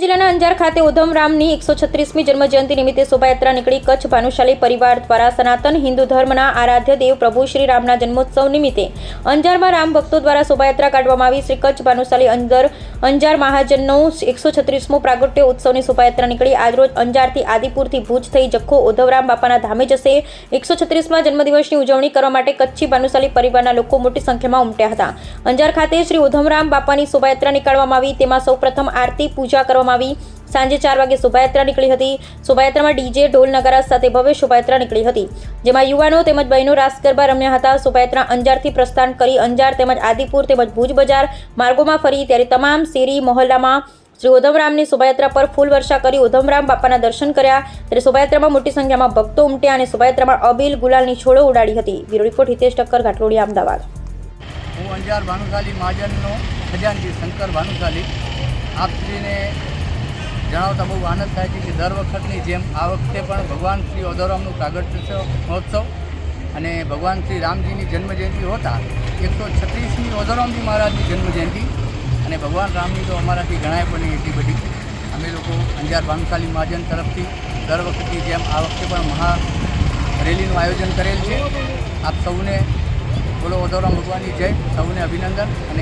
જિલ્લાના અંજાર ખાતે ઉધમરામની એકસો છત્રીસમી જન્મજયંતિ નિમિત્તે શોભાયાત્રા નીકળી કચ્છ ભાનુશાલી પરિવાર દ્વારા સનાતન હિન્દુ ધર્મના આરાધ્ય દેવ પ્રભુ શ્રી રામના જન્મોત્સવ નિમિત્તે અંજારમાં રામ ભક્તો દ્વારા શોભાયાત્રા કાઢવામાં આવી શ્રી કચ્છ ભાનુશાલી અંદર અંજાર મહાજનનો એકસો છત્રીસમો પ્રાગટ્ય ઉત્સવની શોભાયાત્રા નીકળી. આજરોજ અંજારથી આદિપુરથી ભુજ થઈ જખો ઉધવરામ બાપાના ધામે જશે. એકસો છત્રીસમાં જન્મદિવસની ઉજવણી કરવા માટે કચ્છી ભાનુશાલી પરિવારના લોકો મોટી સંખ્યામાં ઉમટ્યા હતા. અંજાર ખાતે શ્રી ઉધમરામ બાપાની શોભાયાત્રા નીકાળવામાં આવી. તેમાં સૌપ્રથમ આરતી પૂજા કરવામાં આવી. સાંજે ચાર વાગે શોભાયાત્રા નીકળી હતી. શોભાયાત્રામાં ડીજે, ઢોલ, નગારા સાથે ભવ્ય શોભાયાત્રા નીકળી હતી. જેમાં યુવાનો તેમજ બહેનો રાસ ગરબા રમ્યા હતા. શોભાયાત્રા અંજારથી પ્રસ્થાન કરી અંજાર તેમજ આદિપુર તેમજ ભુજ બજાર માર્ગોમાં ફરી ત્યારે તમામ શેરી, મહોલ્લામાં શ્રી ઉધમરામની શોભાયાત્રા પર ફૂલ વર્ષા કરી ઉધમરામ બાપાના દર્શન કર્યા. ત્યારે શોભાયાત્રામાં મોટી સંખ્યામાં ભક્તો ઉમટ્યા અને શોભાયાત્રામાં અબીલ ગુલાલની છોડો ઉડાડી હતી. Bureau report Hitesh Thakkar, Ghatlodia, Ahmedabad. હું અંજાર ભાનુશાલી મહાજનનો ખજાનજી શંકર ભાનુશાલી. આપશ્રીને જણાવતા બહુ આનંદ થાય છે કે દર વખતની જેમ આ વખતે પણ ભગવાન શ્રી ઓદોરામનું પ્રાગટ્ય મહોત્સવ અને ભગવાન શ્રી રામજીની જન્મજયંતિ હોતા એકસો છત્રીસમી ઓદોરામજી મહારાજની જન્મજયંતિ અને ભગવાન રામની તો અમારાથી ગણાય પણ એટલી બધી. અમે લોકો અંજાર ભાનુશાલી મહાજન તરફથી દર વખતની જેમ આ વખતે પણ મહા રેલીનું આયોજન કરેલ છે. આપ સૌને બોલો ઓદોરામ ભગવાનની જય, સૌને અભિનંદન અને